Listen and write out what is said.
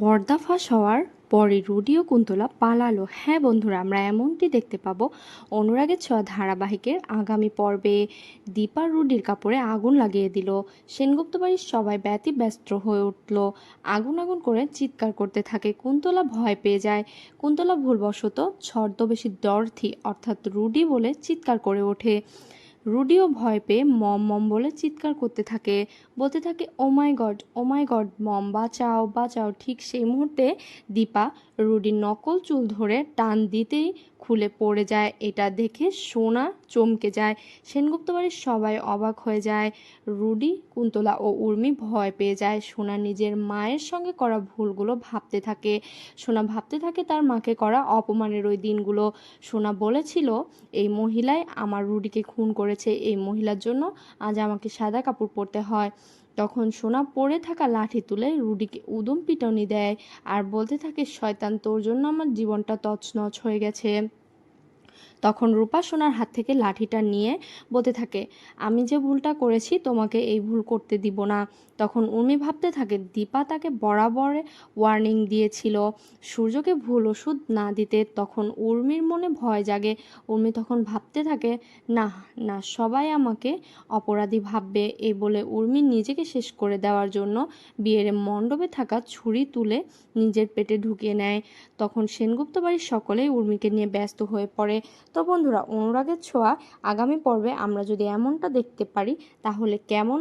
পর্দা ফাঁস হওয়ার পরে রুডি ও কুন্তলা পালালো। হ্যাঁ বন্ধুরা, আমরা এমনটি দেখতে পাবো। অনুরাগের ছোঁয়া ধারাবাহিকের আগামী পর্বে দীপা রুডির কাপড়ে আগুন লাগিয়ে দিল। সেনগুপ্ত বাড়ির সবাই ব্যতি ব্যস্ত হয়ে উঠল। আগুন আগুন করে চিৎকার করতে থাকে। কুন্তলা ভয় পেয়ে যায়। কুন্তলা ভুলবশত ছদ্মবেশী ডরথি অর্থাৎ রুডি বলে চিৎকার করে ওঠে। রুডিও ভয় পেয়ে মম মম বলে চিৎকার করতে থাকে। বলতে থাকে ও মাই গড ও মাই গড মম, বাঁচাও বাঁচাও। ঠিক সেই মুহূর্তে দীপা রুডির নকল চুল ধরে টান দিতেই খুলে পড়ে যায়। এটা দেখে সোনা চমকে যায়। সেনগুপ্ত বাড়ির সবাই অবাক হয়ে যায়। রুডি, কুন্তলা ও উর্মি ভয় পেয়ে যায়। সোনা নিজের মায়ের সঙ্গে করা ভুলগুলো ভাবতে থাকে। সোনা ভাবতে থাকে তার মাকে করা অপমানের ওই দিনগুলো। সোনা বলেছিল, এই মহিলাই আমার রুডিকে খুন করেছে এই মহিলার জন্য আজ আমাকে সাদা কাপড় পরতে হয়। তখন সোনা পরে থাকা লাঠি তুলে রুডিকে উদম পিটনি দেয় আর বলতে থাকে, শয়তান, তোর জন্য আমার জীবনটা তছনছ হয়ে গেছে। তখন রূপা সোনার হাত থেকে লাঠিটা নিয়ে বলতে থাকে, আমি যে ভুলটা করেছি তোমাকে এই ভুল করতে দিব না। তখন উর্মি ভাবতে থাকে, দীপা তাকে বরাবর ওয়ার্নিং দিয়েছিল। সূর্যকে ভুল ওষুধ না দিতে তখন উর্মির মনে ভয় জাগে। উর্মি তখন ভাবতে থাকে, না না, সবাই আমাকে অপরাধী ভাববে। এই বলে উর্মি নিজেকে শেষ করে দেওয়ার জন্য বিয়ের মণ্ডপে থাকা ছুরি তুলে নিজের পেটে ঢুকিয়ে নেয়। তখন সেনগুপ্ত বাড়ির সকলেই উর্মিকে নিয়ে ব্যস্ত হয়ে পড়ে। তো বন্ধুরা অনুরাগের ছোঁয়া আগামী পর্বে আমরা যদি এমনটা দেখতে পারি তাহলে কেমন